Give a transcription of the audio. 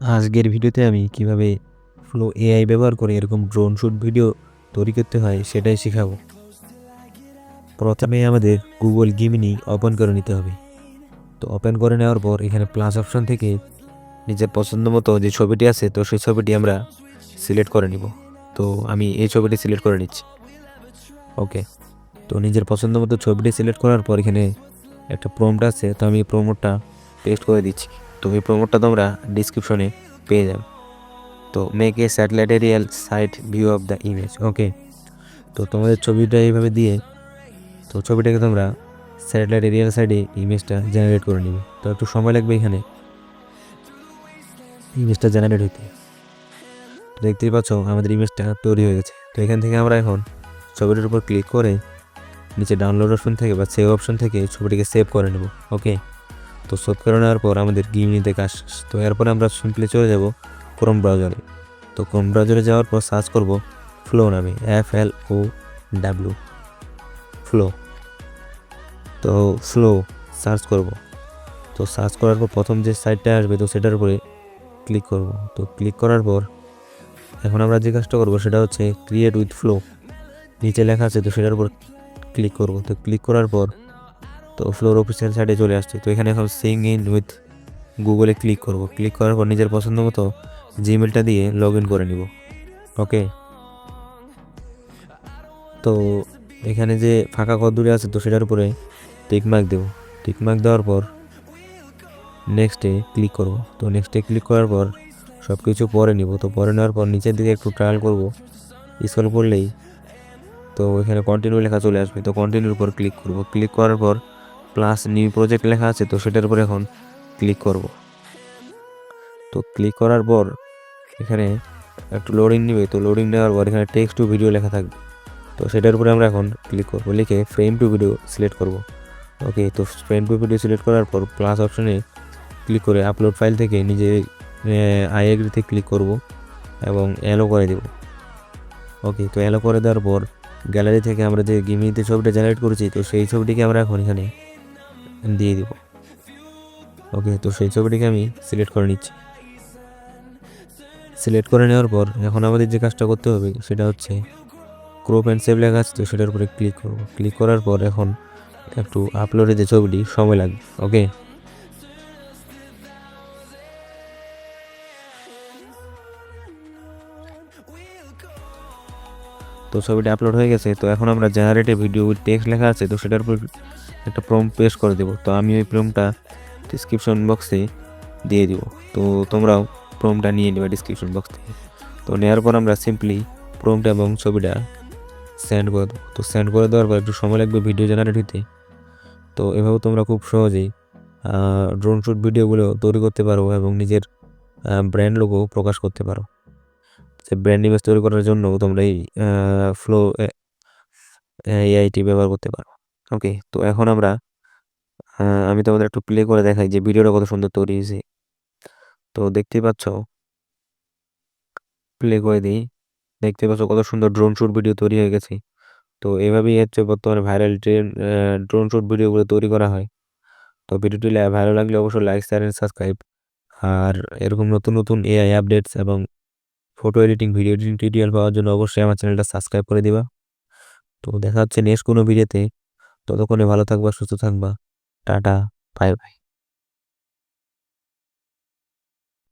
আজকের ভিডিওতে আমি কীভাবে ফ্লো এআই ব্যবহার করে এরকম ড্রোন শ্যুট ভিডিও তৈরি করতে হয় সেটাই শেখাবো। প্রথমে আমাদের গুগল গিমিনি ওপেন করে নিতে হবে। তো ওপেন করে নেওয়ার পর এখানে প্লাস অপশন থেকে নিজের পছন্দ মতো যে ছবিটি আছে, তো সেই ছবিটি আমরা সিলেক্ট করে নিব। তো আমি এই ছবিটি সিলেক্ট করে নিচ্ছি। ওকে তো নিজের পছন্দ মতো ছবিটি সিলেক্ট করার পর এখানে একটা প্রোমোট আছে, তো আমি প্রোমোটটা পেস্ট করে দিচ্ছি। তো এই প্রোমোটটা তোমরা ডিসক্রিপশনে পেয়ে যাবে। তো make a satellite aerial site view of the image okay তো তোমাদের ছবিটা এইভাবে দিয়ে, তো ছবিটাকে তোমরা স্যাটেলাইট এরিয়াল সাইডে ইমেজটা জেনারেট করে নিবে। তো একটু সময় লাগবে এখানে। ইমেজটা জেনারেট হইতে। দেখতেই পাচ্ছ, আমাদের ইমেজটা তৈরি হয়ে গেছে। তো এখান থেকে আমরা এখন ছবিটার উপর ক্লিক করে নিচে ডাউনলোড অপশন থেকে বা সেভ অপশন থেকে ছবিটিকে সেভ করে নেব ওকে তো সেভ করে নেওয়ার পর আমাদের গিমিনিতে কাজ। তো এরপরে আমরা সিম্পলি চলে যাব ক্রোম ব্রাউজারে তো ক্রোম ব্রাউজারে যাওয়ার পর সার্চ করব ফ্লো নামে F L O W flow তো ফ্লো সার্চ করব। তো সার্চ করার পর প্রথম যে সাইটটা আসবে, তো সেটার উপরে ক্লিক করব। তো ক্লিক করার পর এখন আমরা যে কাজটা করব, সেটা হচ্ছে ক্রিয়েট উইথ ফ্লো নিচে লেখা আছে, তো সেটার উপর ক্লিক করব। তো ক্লিক করার পর তো ফ্লোর অফিসিয়াল সাইডে চলে আসছে। তো এখানে এখন সিং ইন উইথ গুগলে ক্লিক করব। ক্লিক করার পর নিজের পছন্দ মতো জিমেলটা দিয়ে লগ ইন করে নিব। ওকে তো এখানে যে ফাঁকা কদ্দুরে আছে তো সেটার উপরে টিকমার্ক দেব। টিকমার্ক দেওয়ার পর নেক্সটে ক্লিক করব। তো নেক্সটে ক্লিক করার পর সব কিছু পরে নিব। তো পরে নেওয়ার পর নিচের দিকে একটু ট্রায়াল করব। স্ক্রল করলেই তো এখানে কন্টিনিউ লেখা চলে আসবে। তো কন্টিনিউর উপর ক্লিক করব। ক্লিক করার পর প্লাস নিউ প্রজেক্ট লেখা আছে, তো সেটার উপর এখন ক্লিক করব। তো ক্লিক করার পর এখানে একটু লোডিং নেবে, তো লোডিং নেওয়ার পর এখানে টেক্সট টু ভিডিও লেখা থাকবে। তো সেটার উপরে আমরা এখন ক্লিক করব, লিখে ফ্রেম টু ভিডিও সিলেক্ট করব। ওকে তো ফ্রেম টু ভিডিও সিলেক্ট করার পর প্লাস অপশনে ক্লিক করে আপলোড ফাইল থেকে নিজে আই এগ্রিতে ক্লিক করব এবং অ্যালো করে দেব। ওকে তো অ্যালো করে দেওয়ার পর গ্যালারি থেকে আমরা যে গিমিতে ছবিটা জেনারেট করেছি, তো সেই ছবিটিকে আমরা এখন এখানে দিয়ে দিব। ওকে তো সেই ছবিটিকে আমি সিলেক্ট করে নিচ্ছি। সিলেক্ট করে নেওয়ার পর এখন আমাদের যে কাজটা করতে হবে সেটা হচ্ছে ক্রোপ অ্যান্ড সেভ লেখা আছে, তো সেটার উপরে ক্লিক করব। ক্লিক করার পর এখন একটু আপলোডে যে ছবিটি সময় লাগবে ওকে তো ছবিটা আপলোড হয়ে গেছে, তো এখন আমরা জেনারেটে ভিডিও টেক্সট লেখা আছে, তো সেটার উপর একটা প্রম পেস্ট করে দেবো। তো আমি ওই প্রমটা ডিসক্রিপশন বক্সে দিয়ে দিব। তো তোমরাও প্রমটা নিয়ে নেবে ডিসক্রিপশন বক্স থেকে। তো নেওয়ার পর আমরা সিম্পলি প্রমটা এবং ছবিটা সেন্ড করে দেবো। তো সেন্ড করে দেওয়ার পর একটু সময় লাগবে ভিডিও জেনারেট হইতে। তো এভাবে তোমরা খুব সহজেই ড্রোন শ্যুট ভিডিওগুলো তৈরি করতে পারো এবং নিজের ব্র্যান্ড লোগো প্রকাশ করতে পারো। সে ব্র্যান্ড ইমেজ তৈরি করার জন্য তোমরা এই ফ্লো এআইটি ব্যবহার করতে পারো। ওকে তো এখন আমরা আমি তোমাদের একটু প্লে করে দেখাই যে ভিডিওটা কত সুন্দর তৈরি হয়েছে। তো দেখতেই পাচ্ছ? প্লে করে দিই। দেখতে পাচ্ছ কত সুন্দর ড্রোন শ্যুট ভিডিও তৈরি হয়ে গেছে। তো এভাবেই হচ্ছে বর্তমানে ভাইরাল ট্রেন ড্রোন শ্যুট ভিডিওগুলো তৈরি করা হয়। তো ভিডিওটি ভালো লাগলে অবশ্যই লাইক শেয়ার এন্ড সাবস্ক্রাইব আর এরকম নতুন নতুন এআই আপডেটস এবং photo editing video editing tutorial পাওয়ার জন্য অবশ্যই আমার চ্যানেলটা সাবস্ক্রাইব করে দিবা। তো দেখা হচ্ছে নেক্সট কোনো ভিডিওতে ততক্ষণে ভালো থাকবা সুস্থ থাকবা। Tata bye bye.